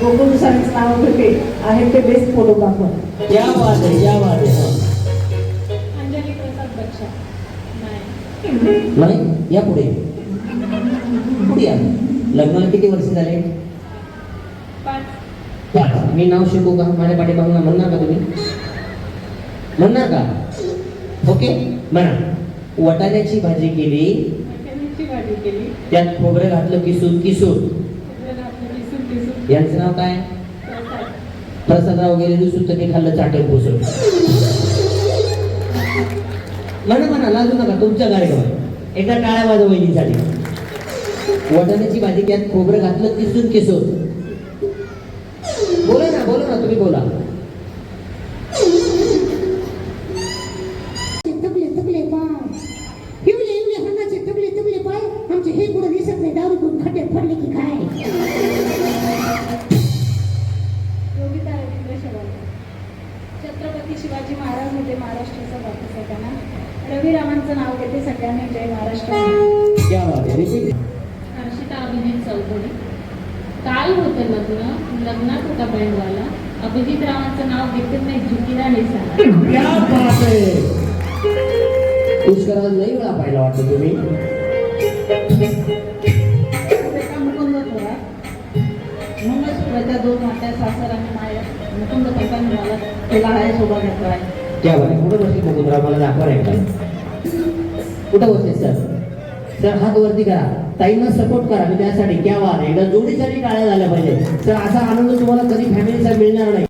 गोकुळ सरांचं नाव घेते आहेत ते बेस्ट या बात आहे या आहे हा. अंजली प्रसाद बच्चा. नाही. नाही या पुढे. पुढे या. लग्नाला किती वर्ष झाले? पाच. पाच. मी नाव शिकू का? माझ्या पाठीमागून म्हणणार का तुम्ही? म्हणणार का? ओके म्हणा. वटाण्याची भाजी केली. मटण्याची भाजी केली. त्यात खोबरं घातलं किसून किसून खोबरं घातलं किसून किसून यांचं नाव काय? प्रसाद प्रसादराव गेले दुसून तर ते खाल्लं चाटे पुसून म्हणा म्हणा लाजू नका तुमच्या गाडीवर एका टाळ्या माझ्या वहिनीसाठी. वटाण्याची भाजी त्यात खोबरं घातलं किसून किसून. बोला ना बोला ना तुम्ही बोला. हे कुठं दिसत नाही दारू पिऊन खड्ड्यात पडले की काय? छत्रपती शिवाजी महाराज होते महाराष्ट्राचा बापू सगळ्यांना रविरामांचं नाव घेते सगळ्यांनी जय महाराष्ट्र. हर्षिता अभिजित चौधरी काल होतं लग्न लग्नात होता बँडवाला अभिजित रावांचं नाव घेतच नाही झुकीला निसाला पुष्कराला लई वेळा पाहिला वाटतं तुम्ही. दोन वाट्या सासर आणि माया मुकुंद त्याचा तुला आहे शोभा आहे. क्या बात कुठं बसली मुकुंदराव मला दाखवा नाही कुठं बसले सर? सर हात वरती करा. ताईंना सपोर्ट करा. मी त्यासाठी क्या वार एकदा जोडीसाठी टाळ्या झाल्या पाहिजे सर असा आनंद तुम्हाला कधी फॅमिलीचा मिळणार नाही.